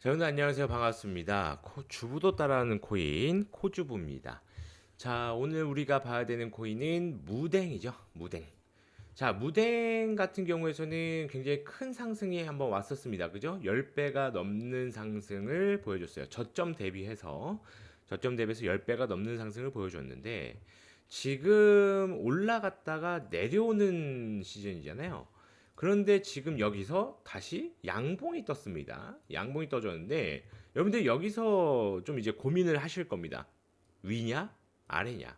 자, 여러분 안녕하세요. 반갑습니다. 코, 주부도 따라하는 코인 코주부입니다. 자, 오늘 우리가 봐야 되는 코인은 무댕이죠. 무댕. 자, 무댕 같은 경우에서는 굉장히 큰 상승이 한번 왔었습니다. 그죠? 10배가 넘는 상승을 보여줬어요. 저점 대비해서 저점 대비해서 10배가 넘는 상승을 보여줬는데 지금 올라갔다가 내려오는 시즌이잖아요. 그런데 지금 여기서 다시 양봉이 떴습니다. 양봉이 떠졌는데 여러분들 여기서 좀 이제 고민을 하실 겁니다. 위냐 아래냐.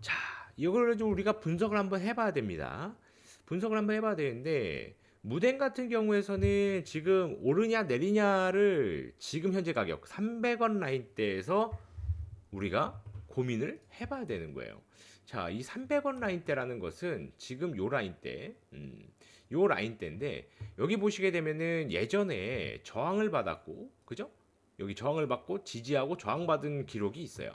자, 이걸 좀 우리가 분석을 한번 해봐야 됩니다. 분석을 한번 해봐야 되는데 무덴 같은 경우에서는 지금 오르냐 내리냐를 지금 현재 가격 300원 라인대에서 우리가 고민을 해봐야 되는 거예요. 자, 이 300원 라인대라는 것은 지금 요 라인대, 음, 요 라인대인데 여기 보시게 되면은 예전에 저항을 받았고, 그죠? 여기 저항을 받고 지지하고 저항받은 기록이 있어요.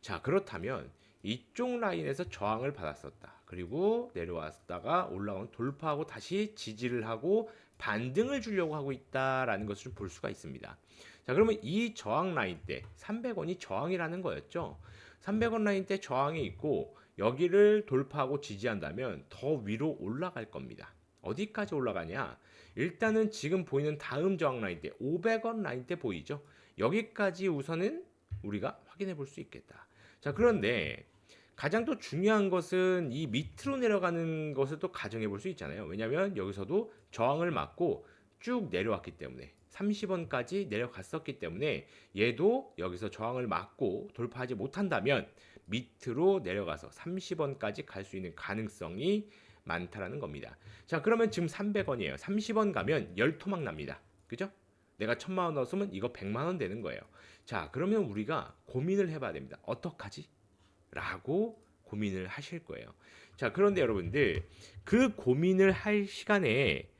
자, 그렇다면 이쪽 라인에서 저항을 받았었다. 그리고 내려왔다가 올라온 돌파하고 다시 지지를 하고 반등을 주려고 하고 있다라는 것을 좀 볼 수가 있습니다. 자, 그러면 이 저항 라인 때 300원이 저항이라는 거였죠. 300원 라인 때 저항이 있고 여기를 돌파하고 지지한다면 더 위로 올라갈 겁니다. 어디까지 올라가냐? 일단은 지금 보이는 다음 저항 라인 때 500원 라인 때 보이죠? 여기까지 우선은 우리가 확인해 볼 수 있겠다. 자, 그런데 가장 또 중요한 것은 이 밑으로 내려가는 것을 또 가정해 볼 수 있잖아요. 왜냐하면 여기서도 저항을 맞고 쭉 내려왔기 때문에 30원까지 내려갔었기 때문에 얘도 여기서 저항을 맞고 돌파하지 못한다면 밑으로 내려가서 30원까지 갈 수 있는 가능성이 많다라는 겁니다. 자, 그러면 지금 300원이에요. 30원 가면 열토막 납니다. 그죠? 내가 천만 원 넣었으면 이거 100만 원 되는 거예요. 자, 그러면 우리가 고민을 해봐야 됩니다. 어떡하지? 라고 고민을 하실 거예요. 자, 그런데 여러분들 그 고민을 할 시간에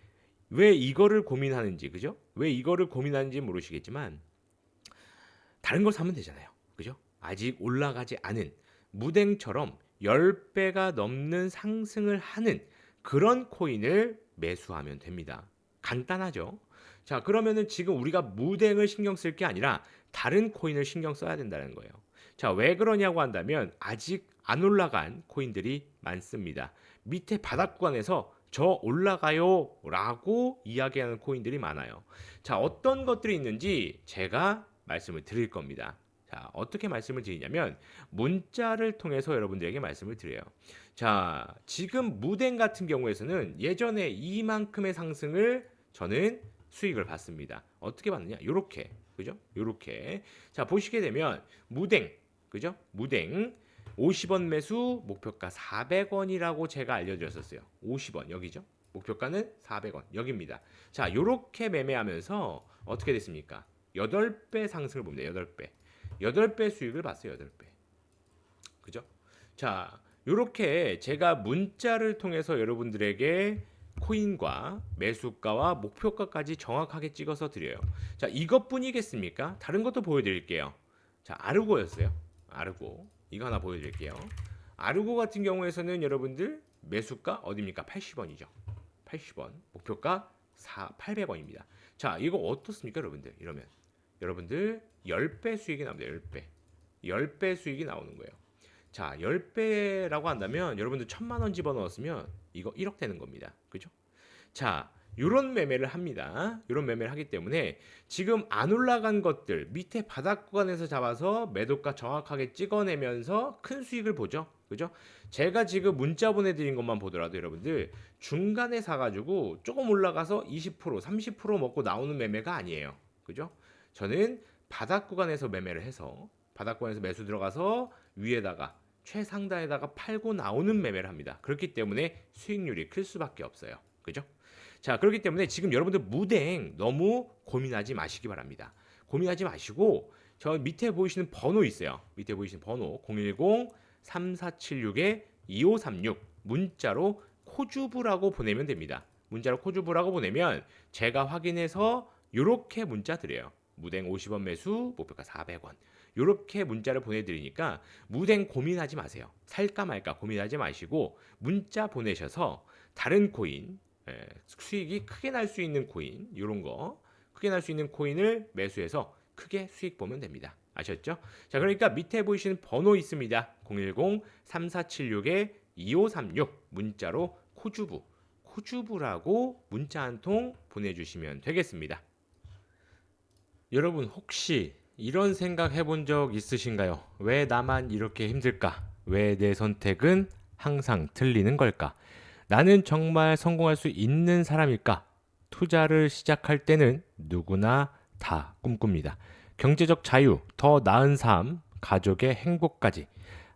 왜 이거를 고민하는지, 그죠? 왜 이거를 고민하는지 모르시겠지만 다른 걸 사면 되잖아요. 그죠? 아직 올라가지 않은 무댕처럼 10배가 넘는 상승을 하는 그런 코인을 매수하면 됩니다. 간단하죠? 자, 그러면은 지금 우리가 무댕을 신경 쓸 게 아니라 다른 코인을 신경 써야 된다는 거예요. 자, 왜 그러냐고 한다면 아직 안 올라간 코인들이 많습니다. 밑에 바닥 구간에서 저 올라가요 라고 이야기하는 코인들이 많아요. 자, 어떤 것들이 있는지 제가 말씀을 드릴 겁니다. 자, 어떻게 말씀을 드리냐면 문자를 통해서 여러분들에게 말씀을 드려요. 자, 지금 무댕 같은 경우에서는 예전에 이만큼의 상승을 저는 수익을 받습니다. 어떻게 받느냐? 요렇게. 그죠? 요렇게. 자, 보시게 되면 무댕. 그죠? 무댕 50원 매수 목표가 400원이라고 제가 알려드렸었어요. 50원 여기죠. 목표가는 400원 여기입니다. 자, 요렇게 매매하면서 어떻게 됐습니까? 8배 상승을 봅니다. 8배. 8배 수익을 봤어요. 8배. 그죠? 자, 요렇게 제가 문자를 통해서 여러분들에게 코인과 매수가와 목표가까지 정확하게 찍어서 드려요. 자, 이것뿐이겠습니까? 다른 것도 보여드릴게요. 자, 아르고였어요. 아르고. 이거 하나 보여드릴게요. 아르고 같은 경우에서는 여러분들 매수가 어디입니까? 80원이죠. 80원. 목표가 4, 800원입니다. 자, 이거 어떻습니까, 여러분들? 이러면. 여러분들 10배 수익이 나옵니다. 10배. 10배 수익이 나오는 거예요. 자, 10배라고 한다면 여러분들 1000만 원 집어넣었으면 이거 1억 되는 겁니다. 그죠? 자, 이런 매매를 합니다. 이런 매매를 하기 때문에 지금 안 올라간 것들 밑에 바닥 구간에서 잡아서 매도가 정확하게 찍어내면서 큰 수익을 보죠. 그죠? 제가 지금 문자 보내드린 것만 보더라도 여러분들 중간에 사가지고 조금 올라가서 20% 30% 먹고 나오는 매매가 아니에요. 그죠? 저는 바닥 구간에서 매매를 해서 바닥 구간에서 매수 들어가서 위에다가 최상단에다가 팔고 나오는 매매를 합니다. 그렇기 때문에 수익률이 클 수밖에 없어요. 그죠? 자, 그렇기 때문에 지금 여러분들 무댕 너무 고민하지 마시기 바랍니다. 고민하지 마시고 저 밑에 보이시는 번호 있어요. 밑에 보이시는 번호 010-3476-2536 문자로 코주부라고 보내면 됩니다. 문자로 코주부라고 보내면 제가 확인해서 이렇게 문자 드려요. 무댕 50원 매수, 목표가 400원. 이렇게 문자를 보내드리니까 무댕 고민하지 마세요. 살까 말까 고민하지 마시고 문자 보내셔서 다른 코인, 예, 수익이 크게 날 수 있는 코인 이런 거 크게 날 수 있는 코인을 매수해서 크게 수익 보면 됩니다. 아셨죠? 자, 그러니까 밑에 보이시는 번호 있습니다. 010-3476-2536 문자로 코주부, 코주부라고 문자 한 통 보내주시면 되겠습니다. 여러분 혹시 이런 생각 해본 적 있으신가요? 왜 나만 이렇게 힘들까? 왜 내 선택은 항상 틀리는 걸까? 나는 정말 성공할 수 있는 사람일까? 투자를 시작할 때는 누구나 다 꿈꿉니다. 경제적 자유, 더 나은 삶, 가족의 행복까지.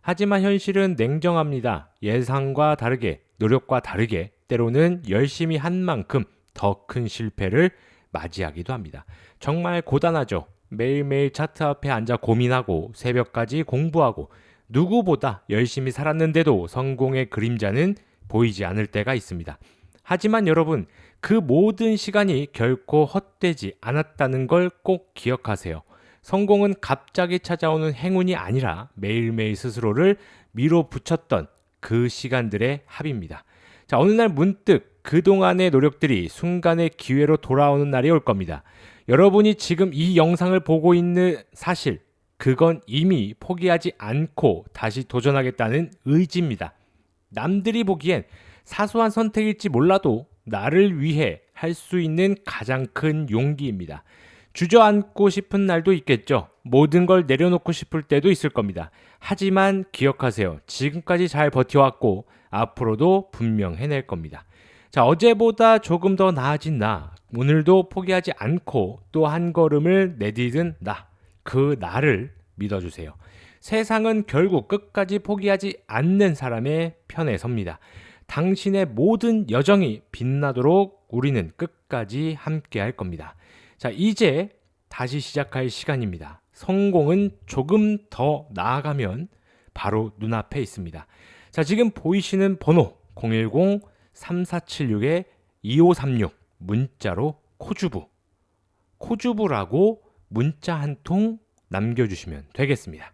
하지만 현실은 냉정합니다. 예상과 다르게, 노력과 다르게, 때로는 열심히 한 만큼 더 큰 실패를 맞이하기도 합니다. 정말 고단하죠. 매일매일 차트 앞에 앉아 고민하고 새벽까지 공부하고 누구보다 열심히 살았는데도 성공의 그림자는 보이지 않을 때가 있습니다. 하지만 여러분, 그 모든 시간이 결코 헛되지 않았다는 걸 꼭 기억하세요. 성공은 갑자기 찾아오는 행운이 아니라 매일매일 스스로를 밀어붙였던 그 시간들의 합입니다. 자, 어느 날 문득 그동안의 노력들이 순간의 기회로 돌아오는 날이 올 겁니다. 여러분이 지금 이 영상을 보고 있는 사실, 그건 이미 포기하지 않고 다시 도전하겠다는 의지입니다. 남들이 보기엔 사소한 선택일지 몰라도 나를 위해 할 수 있는 가장 큰 용기입니다. 주저앉고 싶은 날도 있겠죠. 모든 걸 내려놓고 싶을 때도 있을 겁니다. 하지만 기억하세요. 지금까지 잘 버텨왔고 앞으로도 분명 해낼 겁니다. 자, 어제보다 조금 더 나아진 나. 오늘도 포기하지 않고 또 한 걸음을 내디딘 나. 그 나를 믿어주세요. 세상은 결국 끝까지 포기하지 않는 사람의 편에 섭니다. 당신의 모든 여정이 빛나도록 우리는 끝까지 함께 할 겁니다. 자, 이제 다시 시작할 시간입니다. 성공은 조금 더 나아가면 바로 눈앞에 있습니다. 자, 지금 보이시는 번호 010-3476-2536 문자로 코주부 코주부라고 문자 한 통 남겨주시면 되겠습니다.